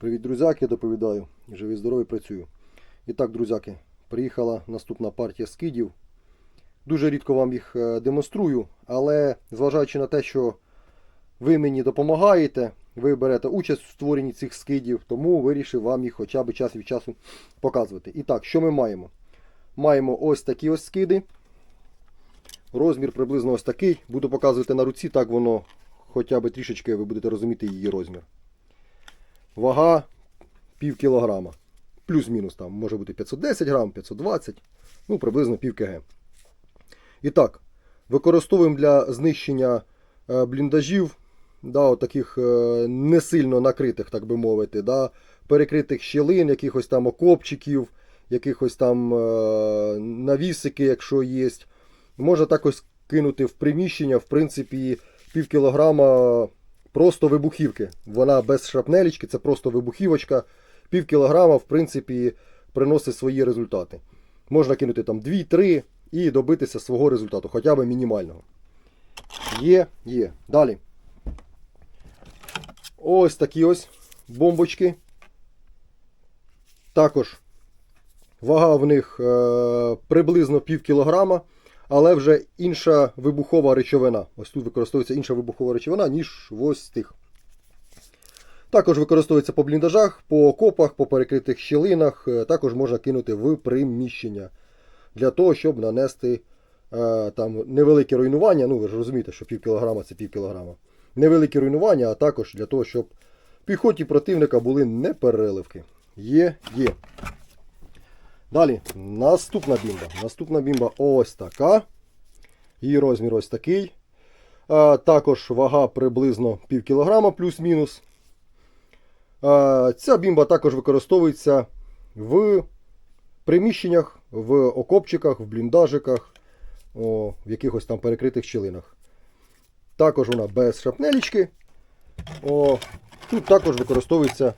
Привіт, друзяки, доповідаю. Живі здорові працюю. І так, друзяки, приїхала наступна партія скидів. Дуже рідко вам їх е, демонструю, але зважаючи на те, що ви мені допомагаєте, ви берете участь у створенні цих скидів, тому вирішив вам їх хоча б час від часу показувати. І так, що ми маємо? Маємо ось такі ось скиди. Розмір приблизно ось такий. Буду показувати на руці, так воно хоча б трішечки ви будете розуміти її розмір. Вага пів кілограма. Плюс-мінус там може бути 510 грам, 520, ну приблизно пів кг. І так, використовуємо для знищення е, бліндажів, да, таких е, не сильно накритих, так би мовити, да, перекритих щілин, якихось там окопчиків, якихось там е, навісики, якщо є. Можна також кинути в приміщення, в принципі, пів кілограма просто вибухівки. Вона без шрапнелічки, це просто вибухівочка. Пів кілограма, в принципі, приносить свої результати. Можна кинути там 2-3 і добитися свого результату, хоча б мінімального. Є, є. Далі. Ось такі ось бомбочки. Також вага в них е, приблизно пів кілограма, але вже інша вибухова речовина. Ось тут використовується інша вибухова речовина, ніж в ось тих. Також використовується по бліндажах, по окопах, по перекритих щілинах. Е, Також можна кинути в приміщення для того, щоб нанести е, там невелике руйнування. Ну, ви ж розумієте, що пів кілограма це пів кілограма. Невелике руйнування, а також для того, щоб піхоті противника були непереливки. Є, є. Далі, наступна бімба. Наступна бімба ось така. Її розмір ось такий. Також вага приблизно пів кілограма плюс-мінус. Ця бімба також використовується в приміщеннях, в окопчиках, в бліндажиках, в якихось там перекритих щілинах. Також вона без шрапнелічки. О, тут також використовується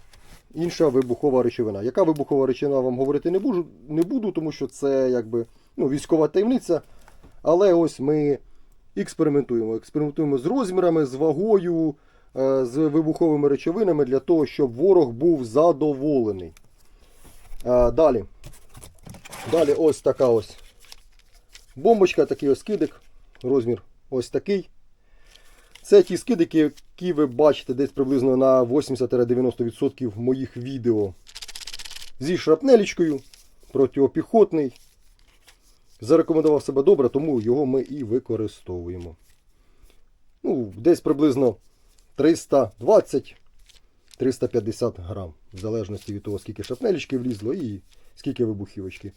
інша вибухова речовина. Яка вибухова речовина вам говорити не буду, не буду тому що це якби ну, військова таємниця. Але ось ми експериментуємо. Експериментуємо з розмірами, з вагою, е, з вибуховими речовинами для того, щоб ворог був задоволений. Е, Далі. Далі ось така ось бомбочка, такий ось скидик. Розмір ось такий. Це ті скидики, які ви бачите десь приблизно на 80-90% моїх відео зі шрапнелічкою, протипіхотний. Зарекомендував себе добре, тому його ми і використовуємо. Ну, десь приблизно 320-350 грам, в залежності від того, скільки шрапнелічки влізло і скільки вибухівочки.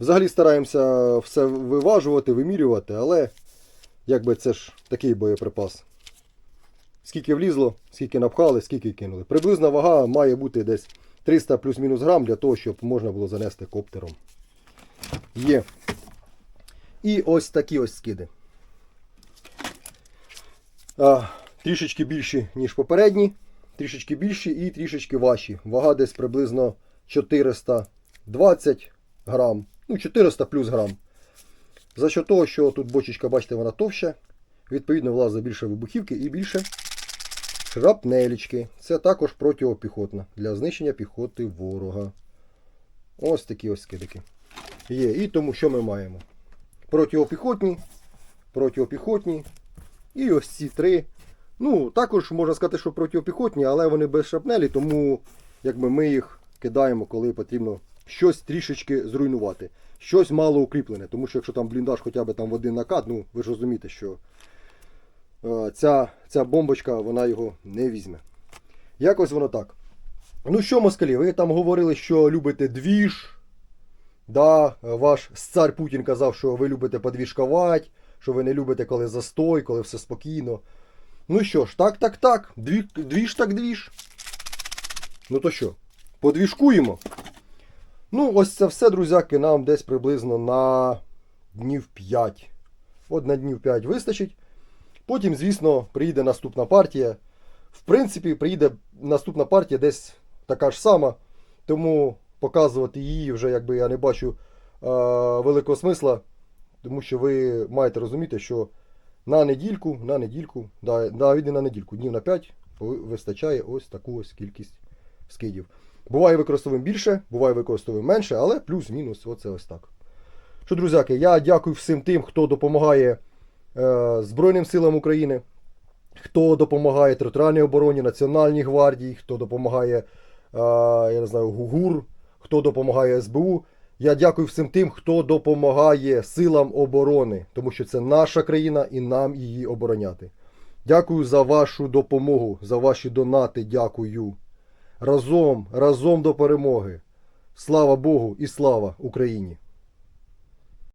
Взагалі стараємося все виважувати, вимірювати, але якби це ж такий боєприпас. Скільки влізло, скільки напхали, скільки кинули. Приблизна вага має бути десь 300 плюс-мінус грам для того, щоб можна було занести коптером. Є. І ось такі ось скиди. А, трішечки більші, ніж попередні. Трішечки більші і трішечки важчі. Вага десь приблизно 420 грам. Ну, 400 плюс грам. За що того, що тут бочечка, бачите, вона товща. Відповідно, влазить більше вибухівки і більше шрапнелічки. Це також протипіхотна для знищення піхоти ворога. Ось такі ось скидики. Є. І тому що ми маємо? Протипіхотні, протипіхотні. І ось ці три. Ну, також можна сказати, що протипіхотні, але вони без шрапнелі, тому якби ми їх кидаємо, коли потрібно щось трішечки зруйнувати. Щось мало укріплене. Тому що якщо там бліндаж хоча б там в один накат, ну ви ж розумієте, що ця, ця бомбочка вона його не візьме. Якось воно так. Ну що, москалі, ви там говорили, що любите двіж. Да, ваш цар Путін казав, що ви любите подвіжкувати, що ви не любите, коли застой, коли все спокійно. Ну що ж, так, так, так. Дві, двіж так двіж. Ну то що, подвіжкуємо? Ну, ось це все, друзяки, нам десь приблизно на днів 5. От на днів 5 вистачить. Потім, звісно, приїде наступна партія. В принципі, приїде наступна партія десь така ж сама. Тому показувати її вже якби я не бачу е, великого смисла. Тому що ви маєте розуміти, що на недільку, на недільку, да, навіть не на недільку, днів на 5 вистачає ось таку ось кількість скидів. Буває використовуємо більше, буває використовуємо менше, але плюс-мінус, оце ось так. Що, друзяки, я дякую всім тим, хто допомагає Збройним силам України, хто допомагає територіальній обороні, Національній гвардії, хто допомагає е, я не знаю, ГУГУР, хто допомагає СБУ. Я дякую всім тим, хто допомагає силам оборони, тому що це наша країна і нам її обороняти. Дякую за вашу допомогу, за ваші донати. Дякую. Разом, разом до перемоги. Слава Богу і слава Україні!